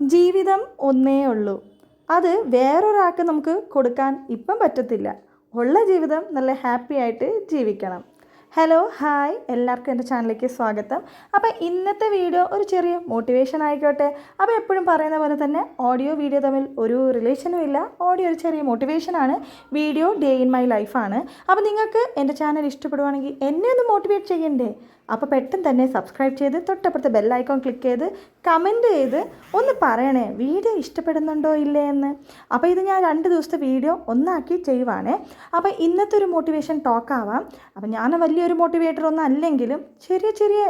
ജീവിതം ഒന്നേ ഉള്ളൂ. അത് വേറൊരാൾക്ക് നമുക്ക് കൊടുക്കാൻ ഇപ്പം പറ്റത്തില്ല. ഉള്ള ജീവിതം നല്ല ഹാപ്പി ആയിട്ട് ജീവിക്കണം. Hello hi. എല്ലാവർക്കും എന്റെ ചാനലിലേക്ക് സ്വാഗതം. അപ്പോൾ ഇന്നത്തെ വീഡിയോ ഒരു ചെറിയ മോട്ടിവേഷൻ ആയിക്കോട്ടെ. അപ്പോൾ എപ്പോഴും പറയുന്ന പോലെ തന്നെ ഓഡിയോ വീഡിയോ തമ്മിൽ ഒരു റിലേഷനും ഇല്ല. ഓഡിയോ ഒരു ചെറിയ മോട്ടിവേഷനാണ് വീഡിയോ ഡേ ഇൻ മൈ ലൈഫാണ് അപ്പോൾ നിങ്ങൾക്ക് എന്റെ ചാനൽ ഇഷ്ടപ്പെടുവാണെങ്കിൽ എന്നെ ഒന്ന് മോട്ടിവേറ്റ് ചെയ്യണ്ടേ? അപ്പോൾ പെട്ടെന്ന് തന്നെ സബ്സ്ക്രൈബ് ചെയ്ത് തൊട്ടപ്പുറത്തെ ബെല്ലൈക്കോൺ ക്ലിക്ക് ചെയ്ത് കമന്റ് ചെയ്ത് ഒന്ന് പറയണേ വീഡിയോ ഇഷ്ടപ്പെടുന്നുണ്ടോ ഇല്ലേ എന്ന്. അപ്പോൾ ഇത് ഞാൻ രണ്ട് ദിവസത്തെ വീഡിയോ ഒന്നാക്കി ചെയ്യുവാണേ. അപ്പോൾ ഇന്നത്തെ ഒരു മോട്ടിവേഷൻ ടോക്കാവാം അപ്പോൾ ഞാൻ വലിയൊരു മോട്ടിവേറ്റർ ഒന്നും അല്ലെങ്കിലും ചെറിയ ചെറിയ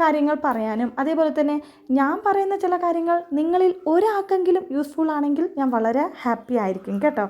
കാര്യങ്ങൾ പറയാനും. അതേപോലെ തന്നെ ഞാൻ പറയുന്ന ചില കാര്യങ്ങൾ നിങ്ങളിൽ ഒരാൾക്കെങ്കിലും യൂസ്ഫുൾ ആണെങ്കിൽ ഞാൻ വളരെ ഹാപ്പി ആയിരിക്കും കേട്ടോ.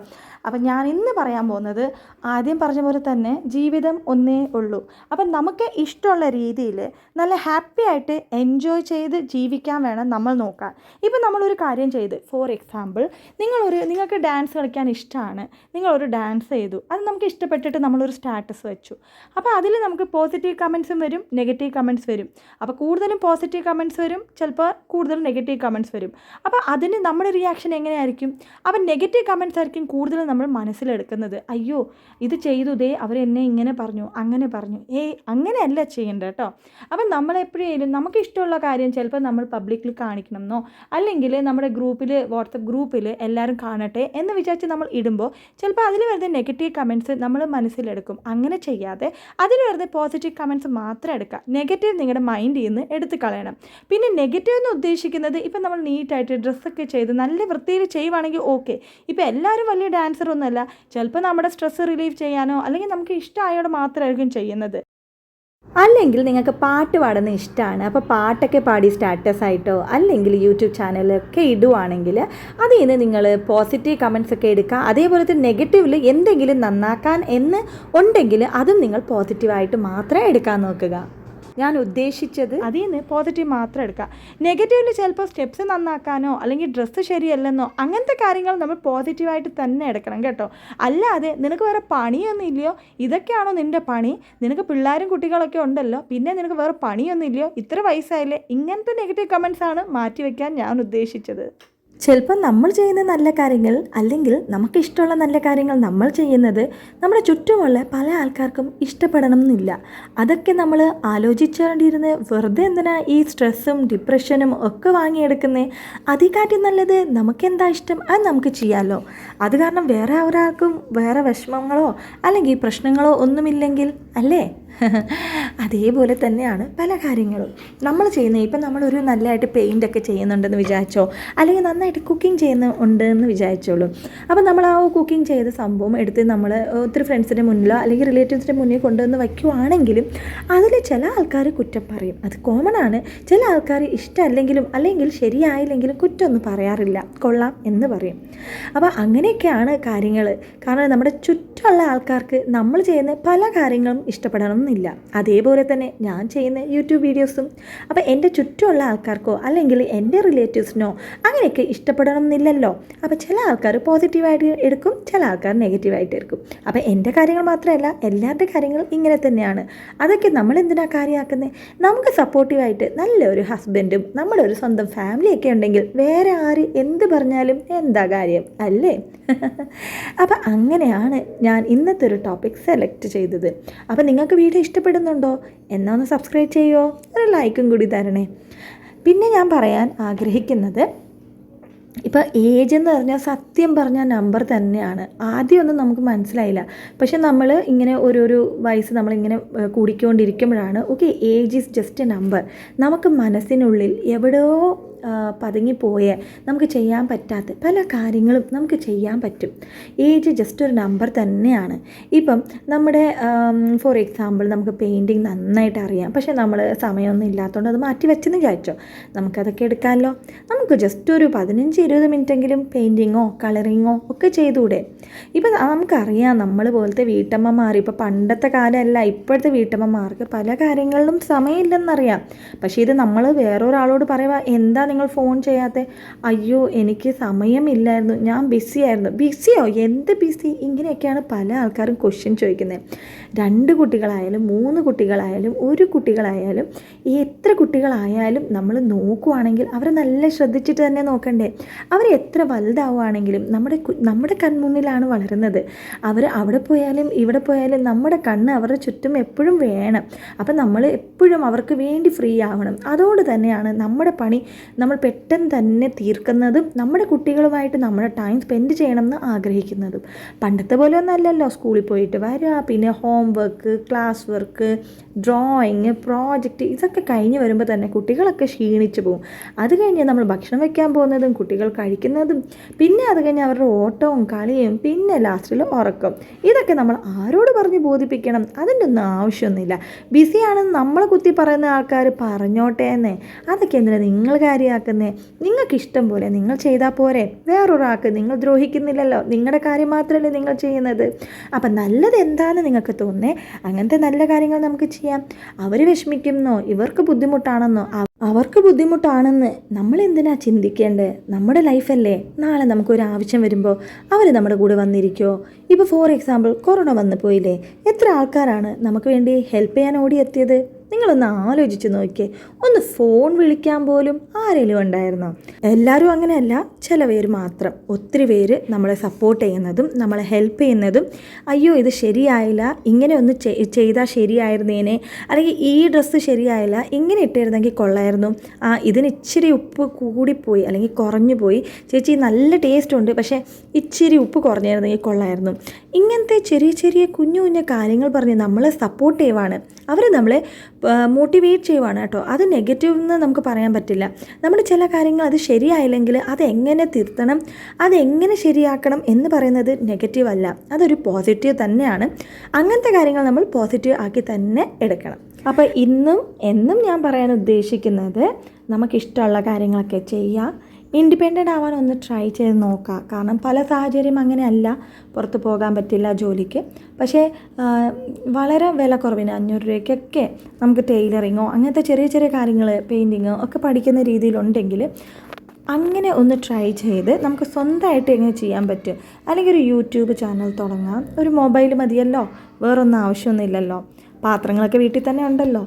അപ്പം ഞാൻ ഇന്ന് പറയാൻ പോകുന്നത് ആദ്യം പറഞ്ഞ പോലെ തന്നെ ജീവിതം ഒന്നേ ഉള്ളൂ. അപ്പം നമുക്ക് ഇഷ്ടമുള്ള രീതിയിൽ നല്ല ഹാപ്പി ആയിട്ട് എൻജോയ് ചെയ്ത് ജീവിക്കാൻ വേണം നമ്മൾ നോക്കാൻ. ഇപ്പം നമ്മളൊരു കാര്യം ചെയ്ത് ഫോർ എക്സാമ്പിൾ നിങ്ങളൊരു നിങ്ങൾക്ക് ഡാൻസ് കളിക്കാൻ ഇഷ്ടമാണ് നിങ്ങളൊരു ഡാൻസ് ചെയ്തു. അത് നമുക്ക് ഇഷ്ടപ്പെട്ടിട്ട് നമ്മളൊരു സ്റ്റാറ്റസ് വെച്ചു. അപ്പോൾ അതിൽ നമുക്ക് പോസിറ്റീവ് കമൻസും വരും നെഗറ്റീവ് കമൻസ് വരും. അപ്പോൾ കൂടുതലും പോസിറ്റീവ് കമൻസ് വരും ചിലപ്പോൾ കൂടുതൽ നെഗറ്റീവ് കമൻസ് വരും. അപ്പോൾ അതിന് നമ്മുടെ റിയാക്ഷൻ എങ്ങനെയായിരിക്കും? അപ്പം നെഗറ്റീവ് കമൻസ് ആയിരിക്കും കൂടുതലും നമ്മൾ മനസ്സിലെടുക്കുന്നത്. അയ്യോ ഇത് ചെയ്തു ദേ അവർ എന്നെ ഇങ്ങനെ പറഞ്ഞു അങ്ങനെ പറഞ്ഞു. ഏയ് അങ്ങനെയല്ല ചെയ്യേണ്ടത് കേട്ടോ. അപ്പം നമ്മളെപ്പോഴേലും നമുക്ക് ഇഷ്ടമുള്ള കാര്യം ചിലപ്പോൾ നമ്മൾ പബ്ലിക്കിൽ കാണിക്കണം എന്നോ അല്ലെങ്കിൽ നമ്മുടെ ഗ്രൂപ്പിൽ വാട്സപ്പ് ഗ്രൂപ്പിൽ എല്ലാവരും കാണട്ടെ എന്ന് വിചാരിച്ച് നമ്മൾ ഇടുമ്പോൾ ചിലപ്പോൾ അതിൽ വരുന്ന നെഗറ്റീവ് കമൻസ് നമ്മൾ മനസ്സിലെടുക്കും. അങ്ങനെ ചെയ്യാതെ അതിൽ വരുന്ന പോസിറ്റീവ് കമൻസ് മാത്രം എടുക്കുക. നെഗറ്റീവ് നിങ്ങളുടെ മൈൻഡിൽ നിന്ന് എടുത്ത് കളയണം പിന്നെ നെഗറ്റീവ് എന്ന് ഉദ്ദേശിക്കുന്നത് ഇപ്പം നമ്മൾ നീറ്റായിട്ട് ഡ്രസ്സൊക്കെ ചെയ്ത് നല്ല വൃത്തിയിൽ ചെയ്യുവാണെങ്കിൽ ഓക്കെ ഇപ്പോൾ എല്ലാവരും വലിയ ഡാൻസർ ഒന്നുമല്ല. ചിലപ്പോൾ നമ്മുടെ സ്ട്രെസ്സ് റിലീവ് ചെയ്യാനോ അല്ലെങ്കിൽ നമുക്ക് ഇഷ്ടമായോടെ മാത്രമായിരിക്കും ചെയ്യുന്നത്. അല്ലെങ്കിൽ നിങ്ങൾക്ക് പാട്ട് പാടുന്ന ഇഷ്ടമാണ്. അപ്പോൾ പാട്ടൊക്കെ പാടി സ്റ്റാറ്റസ് ആയിട്ടോ അല്ലെങ്കിൽ യൂട്യൂബ് ചാനലൊക്കെ ഇടുവാണെങ്കിൽ അതിൽ നിന്ന് നിങ്ങൾ പോസിറ്റീവ് കമൻസ് ഒക്കെ എടുക്കുക. അതേപോലെ തന്നെ നെഗറ്റീവിൽ എന്തെങ്കിലും നന്നാക്കാൻ എന്ന് ഉണ്ടെങ്കിൽ അതും നിങ്ങൾ പോസിറ്റീവായിട്ട് മാത്രമേ എടുക്കാൻ നോക്കുക. ഞാൻ ഉദ്ദേശിച്ചത് അതിൽ നിന്ന് പോസിറ്റീവ് മാത്രം എടുക്കുക. നെഗറ്റീവിൽ ചിലപ്പോൾ സ്റ്റെപ്സ് നന്നാക്കാനോ അല്ലെങ്കിൽ ഡ്രസ്സ് ശരിയല്ലെന്നോ അങ്ങനത്തെ കാര്യങ്ങൾ നമ്മൾ പോസിറ്റീവായിട്ട് തന്നെ എടുക്കണം കേട്ടോ. അല്ലാതെ നിനക്ക് വേറെ പണിയൊന്നും ഇല്ലയോ? ഇതൊക്കെയാണോ നിന്റെ പണി? നിനക്ക് പിള്ളേരും കുട്ടികളൊക്കെ ഉണ്ടല്ലോ. പിന്നെ നിനക്ക് വേറെ പണിയൊന്നും ഇല്ലയോ? ഇത്ര വയസ്സായില്ലേ? ഇങ്ങനത്തെ നെഗറ്റീവ് കമൻസ് ആണ് മാറ്റിവെക്കാൻ ഞാൻ ഉദ്ദേശിച്ചത്. ചിലപ്പോൾ നമ്മൾ ചെയ്യുന്ന നല്ല കാര്യങ്ങൾ അല്ലെങ്കിൽ നമുക്കിഷ്ടമുള്ള നല്ല കാര്യങ്ങൾ നമ്മൾ ചെയ്യുന്നത് നമ്മുടെ ചുറ്റുമുള്ള പല ആൾക്കാർക്കും ഇഷ്ടപ്പെടണം എന്നില്ല അതൊക്കെ നമ്മൾ ആലോചിച്ചുകൊണ്ടിരുന്ന് വെറുതെ എന്തിനാ ഈ സ്ട്രെസ്സും ഡിപ്രഷനും ഒക്കെ വാങ്ങിയെടുക്കുന്നത് അതികാട്ടി നല്ലത് നമുക്കെന്താ ഇഷ്ടം? അത് നമുക്ക് ചെയ്യാമല്ലോ അത് കാരണം വേറെ ഒരാൾക്കും വേറെ വിഷമങ്ങളോ അല്ലെങ്കിൽ പ്രശ്നങ്ങളോ ഒന്നുമില്ലെങ്കിൽ അല്ലേ? അതേപോലെ തന്നെയാണ് പല കാര്യങ്ങളും. നമ്മൾ ചെയ്യുന്ന ഇപ്പം നമ്മളൊരു നല്ലതായിട്ട് പെയിന്റ് ഒക്കെ ചെയ്യുന്നുണ്ടെന്ന് വിചാരിച്ചോ അല്ലെങ്കിൽ നന്നായിട്ട് കുക്കിംഗ് ചെയ്യുന്ന ഉണ്ട് എന്ന് വിചാരിച്ചോളൂ. അപ്പോൾ നമ്മൾ ആ കുക്കിംഗ് ചെയ്ത സംഭവം എടുത്ത് നമ്മൾ ഒത്തിരി ഫ്രണ്ട്സിന്റെ മുന്നിലോ അല്ലെങ്കിൽ റിലേറ്റീവ്സിന്റെ മുന്നിൽ കൊണ്ടുവന്ന് വയ്ക്കുവാണെങ്കിലും അതിൽ ചില ആൾക്കാർ കുറ്റം പറയും. അത് കോമൺ ആണ്. ചില ആൾക്കാർ ഇഷ്ടമല്ലെങ്കിലും അല്ലെങ്കിൽ ശരിയായില്ലെങ്കിലും കുറ്റമൊന്നും പറയാറില്ല. കൊള്ളാം എന്ന് പറയും. അപ്പോൾ അങ്ങനെയൊക്കെയാണ് കാര്യങ്ങൾ കാരണം നമ്മുടെ ചുറ്റുമുള്ള ആൾക്കാർക്ക് നമ്മൾ ചെയ്യുന്ന പല കാര്യങ്ങളും ഇഷ്ടപ്പെടണം എന്നില്ല അതേപോലെ തന്നെ ഞാൻ ചെയ്യുന്ന യൂട്യൂബ് വീഡിയോസും. അപ്പോൾ എന്റെ ചുറ്റുമുള്ള ആൾക്കാർക്കോ അല്ലെങ്കിൽ എന്റെ റിലേറ്റീവ്സിനോ അങ്ങനെയൊക്കെ ഇഷ്ടപ്പെടണം എന്നില്ലല്ലോ അപ്പോൾ ചില ആൾക്കാർ പോസിറ്റീവായിട്ട് എടുക്കും ചില ആൾക്കാർ നെഗറ്റീവായിട്ട് എടുക്കും. അപ്പോൾ എന്റെ കാര്യങ്ങൾ മാത്രമല്ല എല്ലാവരുടെ കാര്യങ്ങൾ ഇങ്ങനെ തന്നെയാണ്. അതൊക്കെ നമ്മൾ എന്തിനാ കാര്യമാക്കുന്നത് നമുക്ക് സപ്പോർട്ടീവായിട്ട് നല്ലൊരു ഹസ്ബൻഡും നമ്മുടെ ഒരു സ്വന്തം ഫാമിലിയൊക്കെ ഉണ്ടെങ്കിൽ വേറെ ആര് എന്ത് പറഞ്ഞാലും എന്താ കാര്യം? അല്ലേ? അപ്പം അങ്ങനെയാണ് ഞാൻ ഇന്നത്തെ ഒരു ടോപ്പിക് സെലക്ട് ചെയ്തത്. അപ്പം നിങ്ങൾക്ക് വീഡിയോ ഇഷ്ടപ്പെടുന്നുണ്ടോ? എന്നാ ഒന്ന് സബ്സ്ക്രൈബ് ചെയ്യുമോ ഒരു ലൈക്കും കൂടി തരണേ. പിന്നെ ഞാൻ പറയാൻ ആഗ്രഹിക്കുന്നത് ഇപ്പോൾ ഏജ് എന്ന് പറഞ്ഞാൽ സത്യം പറഞ്ഞ നമ്പർ തന്നെയാണ്. ആദ്യമൊന്നും നമുക്ക് മനസ്സിലായില്ല. പക്ഷെ നമ്മൾ ഇങ്ങനെ ഓരോരോ വയസ്സ് നമ്മളിങ്ങനെ കൂടിക്കൊണ്ടിരിക്കുമ്പോഴാണ് okay age is just a number നമുക്ക് മനസ്സിനുള്ളിൽ എവിടെയോ പതുങ്ങിപ്പോയ. നമുക്ക് ചെയ്യാൻ പറ്റാത്ത പല കാര്യങ്ങളും നമുക്ക് ചെയ്യാൻ പറ്റും. ഏജ് ജസ്റ്റ് ഒരു നമ്പർ തന്നെയാണ്. ഇപ്പം നമ്മുടെ ഫോർ എക്സാമ്പിൾ നമുക്ക് പെയിന്റിങ് നന്നായിട്ട് അറിയാം. പക്ഷേ നമ്മൾ സമയമൊന്നും ഇല്ലാത്തതുകൊണ്ട് അത് മാറ്റി വെച്ചെന്ന് വിചാരിച്ചോ. നമുക്കതൊക്കെ എടുക്കാമല്ലോ നമുക്ക് ജസ്റ്റ് ഒരു പതിനഞ്ച് ഇരുപത് മിനിറ്റെങ്കിലും പെയിന്റിങ്ങോ കളറിങ്ങോ ഒക്കെ ചെയ്തുകൂടെ. ഇപ്പം നമുക്കറിയാം നമ്മൾ പോലത്തെ വീട്ടമ്മമാർ ഇപ്പോൾ പണ്ടത്തെ കാലമല്ല ഇപ്പോഴത്തെ വീട്ടമ്മമാർക്ക് പല കാര്യങ്ങളിലും സമയമില്ലെന്നറിയാം. പക്ഷേ ഇത് നമ്മൾ വേറൊരാളോട് പറയുക എന്താ നിങ്ങൾ ഫോൺ ചെയ്യാത്ത അയ്യോ എനിക്ക് സമയമില്ലായിരുന്നു ഞാൻ ബിസി ആയിരുന്നു. ബിസിയോ എന്ത് ബിസി ഇങ്ങനെയൊക്കെയാണ് പല ആൾക്കാരും ക്വസ്റ്റ്യൻ ചോദിക്കുന്നത് രണ്ട് കുട്ടികളായാലും മൂന്ന് കുട്ടികളായാലും ഒരു കുട്ടികളായാലും ഈ എത്ര കുട്ടികളായാലും നമ്മൾ നോക്കുവാണെങ്കിൽ അവരെ നല്ല ശ്രദ്ധിച്ചിട്ട് തന്നെ നോക്കണ്ടേ. അവർ എത്ര വലുതാവുകയാണെങ്കിലും നമ്മുടെ നമ്മുടെ കൺമുന്നിലാണ് വളരുന്നത്. അവർ അവിടെ പോയാലും ഇവിടെ പോയാലും നമ്മുടെ കണ്ണ് അവരുടെ ചുറ്റും എപ്പോഴും വേണം. അപ്പം നമ്മൾ എപ്പോഴും അവർക്ക് വേണ്ടി ഫ്രീ ആവണം. അതോട് തന്നെയാണ് നമ്മുടെ പണി നമ്മൾ പെട്ടെന്ന് തന്നെ തീർക്കുന്നതും നമ്മുടെ കുട്ടികളുമായിട്ട് നമ്മുടെ ടൈം സ്പെൻഡ് ചെയ്യണം എന്ന് ആഗ്രഹിക്കുന്നതും. പണ്ടത്തെ പോലെ ഒന്നല്ലല്ലോ സ്കൂളിൽ പോയിട്ട് വരിക പിന്നെ homework classwork drawing project ഇതൊക്കെ കഴിഞ്ഞ് വരുമ്പോൾ തന്നെ കുട്ടികളൊക്കെ ക്ഷീണിച്ച് പോകും അത് കഴിഞ്ഞ് നമ്മൾ ഭക്ഷണം വയ്ക്കാൻ പോകുന്നതും കുട്ടികൾ കഴിക്കുന്നതും പിന്നെ അത് കഴിഞ്ഞ് അവരുടെ ഓട്ടവും കളിയും പിന്നെ ലാസ്റ്റിൽ ഉറക്കം. ഇതൊക്കെ നമ്മൾ ആരോട് പറഞ്ഞ് ബോധിപ്പിക്കണം? അതിന്റെ ഒന്നും ആവശ്യമൊന്നുമില്ല. ബിസിയാണെന്ന് നമ്മളെ കുത്തി പറയുന്ന ആൾക്കാർ പറഞ്ഞോട്ടെ എന്നേ അതൊക്കെ എന്തിനാണ് നിങ്ങൾ കാര്യമാക്കുന്നേ നിങ്ങൾക്ക് ഇഷ്ടം പോലെ നിങ്ങൾ ചെയ്താൽ പോരെ. വേറൊരാൾക്ക് നിങ്ങൾ ദ്രോഹിക്കുന്നില്ലല്ലോ. നിങ്ങളുടെ കാര്യം മാത്രമല്ലേ നിങ്ങൾ ചെയ്യുന്നത്. അപ്പം നല്ലത് എന്താണെന്ന് നിങ്ങൾക്ക് തോന്നേ അങ്ങനത്തെ നല്ല കാര്യങ്ങൾ നമുക്ക് ചെയ്യാം. അവർ വിഷമിക്കുന്നോ? ഇവർക്ക് ബുദ്ധിമുട്ടാണെന്നോ? അവർക്ക് ബുദ്ധിമുട്ടാണെന്ന് നമ്മൾ എന്തിനാ ചിന്തിക്കേണ്ടത് നമ്മുടെ ലൈഫല്ലേ നാളെ നമുക്കൊരു ആവശ്യം വരുമ്പോൾ അവർ നമ്മുടെ കൂടെ വന്നിരിക്കുമോ ഇപ്പോൾ ഫോർ എക്സാമ്പിൾ കൊറോണ വന്നു പോയില്ലേ? എത്ര ആൾക്കാരാണ് നമുക്ക് വേണ്ടി ഹെൽപ്പ് ചെയ്യാൻ ഓടിയെത്തിയത് നിങ്ങളൊന്ന് ആലോചിച്ച് നോക്കിയേ. ഒന്ന് ഫോൺ വിളിക്കാൻ പോലും ആരെങ്കിലും ഉണ്ടായിരുന്നോ? എല്ലാവരും അങ്ങനെയല്ല. ചില പേര് മാത്രം. ഒത്തിരി പേര് നമ്മളെ സപ്പോർട്ട് ചെയ്യുന്നതും നമ്മളെ ഹെൽപ്പ് ചെയ്യുന്നതും അയ്യോ ഇത് ശരിയായില്ല. ഇങ്ങനെ ഒന്ന് ചെയ്- ചെയ്താൽ ശരിയായിരുന്നേനെ. അല്ലെങ്കിൽ ഈ ഡ്രസ്സ് ശരിയായില്ല. ഇങ്ങനെ ഇട്ടിരുന്നെങ്കിൽ കൊള്ളായിരുന്നു. ആ ഇതിന് ഇച്ചിരി ഉപ്പ് കൂടിപ്പോയി. അല്ലെങ്കിൽ കുറഞ്ഞു പോയി ചേച്ചി നല്ല ടേസ്റ്റ് ഉണ്ട്. പക്ഷേ ഇച്ചിരി ഉപ്പ് കുറഞ്ഞിരുന്നെങ്കിൽ കൊള്ളായിരുന്നു. ഇങ്ങനത്തെ ചെറിയ ചെറിയ കുഞ്ഞു കുഞ്ഞു കാര്യങ്ങൾ പറഞ്ഞ് നമ്മളെ സപ്പോർട്ട് ചെയ്യുവാണ്. അവർ നമ്മളെ മോട്ടിവേറ്റ് ചെയ്യുവാണ് കേട്ടോ. അത് നെഗറ്റീവ് എന്ന് നമുക്ക് പറയാൻ പറ്റില്ല. നമ്മൾ ചില കാര്യങ്ങൾ അത് ശരിയായില്ലെങ്കിൽ അത് എങ്ങനെ തിരുത്തണം അതെങ്ങനെ ശരിയാക്കണം എന്ന് പറയുന്നത് നെഗറ്റീവ് അല്ല. അതൊരു പോസിറ്റീവ് തന്നെയാണ്. അങ്ങനത്തെ കാര്യങ്ങൾ നമ്മൾ പോസിറ്റീവ് ആക്കി തന്നെ എടുക്കണം. അപ്പോൾ ഇന്നും എന്നും ഞാൻ പറയാൻ ഉദ്ദേശിക്കുന്നത് നമുക്കിഷ്ടമുള്ള കാര്യങ്ങളൊക്കെ ചെയ്യാം. ഇൻഡിപെൻഡന്റ് ആവാൻ ഒന്ന് ട്രൈ ചെയ്ത് നോക്കുക കാരണം പല സാഹചര്യം അങ്ങനെയല്ല പുറത്ത് പോകാൻ പറ്റില്ല ജോലിക്ക്. പക്ഷേ വളരെ വില കുറവിന് അഞ്ഞൂറ് രൂപയ്ക്കൊക്കെ നമുക്ക് ടൈലറിങ്ങോ അങ്ങനത്തെ ചെറിയ ചെറിയ കാര്യങ്ങൾ പെയിന്റിങ്ങോ ഒക്കെ പഠിക്കുന്ന രീതിയിലുണ്ടെങ്കിൽ അങ്ങനെ ഒന്ന് ട്രൈ ചെയ്ത് നമുക്ക് സ്വന്തമായിട്ട് എങ്ങനെ ചെയ്യാൻ പറ്റും? അല്ലെങ്കിൽ ഒരു യൂട്യൂബ് ചാനൽ തുടങ്ങാം. ഒരു മൊബൈൽ മതിയല്ലോ. വേറൊന്നും ആവശ്യമൊന്നുമില്ലല്ലോ. പാത്രങ്ങളൊക്കെ വീട്ടിൽ തന്നെ ഉണ്ടല്ലോ.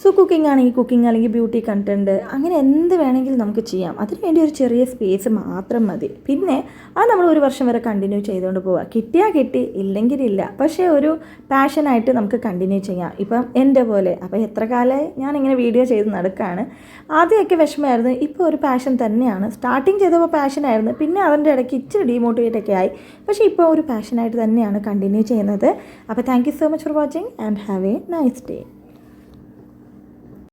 സോ കുക്കിംഗ് ആണെങ്കിൽ കുക്കിംഗ് അല്ലെങ്കിൽ ബ്യൂട്ടി കണ്ടന്റ് അങ്ങനെ എന്ത് വേണമെങ്കിലും നമുക്ക് ചെയ്യാം. അതിന് വേണ്ടി ഒരു ചെറിയ സ്പേസ് മാത്രം മതി. പിന്നെ അത് നമ്മൾ ഒരു വർഷം വരെ കണ്ടിന്യൂ ചെയ്തുകൊണ്ട് പോവുക. കിട്ടിയാൽ കിട്ടി ഇല്ലെങ്കിൽ ഇല്ല. പക്ഷേ ഒരു പാഷനായിട്ട് നമുക്ക് കണ്ടിന്യൂ ചെയ്യാം. ഇപ്പം എന്റെ പോലെ. അപ്പോൾ എത്ര കാലമായി ഞാനിങ്ങനെ വീഡിയോ ചെയ്ത് നടക്കുകയാണ് ആദ്യമൊക്കെ വിഷമമായിരുന്നു. ഇപ്പോൾ ഒരു പാഷൻ തന്നെയാണ്. സ്റ്റാർട്ടിങ് ചെയ്തപ്പോൾ പാഷനായിരുന്നു പിന്നെ അതിന്റെ ഇടയ്ക്ക് ഇച്ചിരി ഡീമോട്ടിവേറ്റ് ഒക്കെ ആയി. പക്ഷേ ഇപ്പോൾ ഒരു പാഷനായിട്ട് തന്നെയാണ് കണ്ടിന്യൂ ചെയ്യുന്നത്. അപ്പോൾ thank so much for watching and have a nice day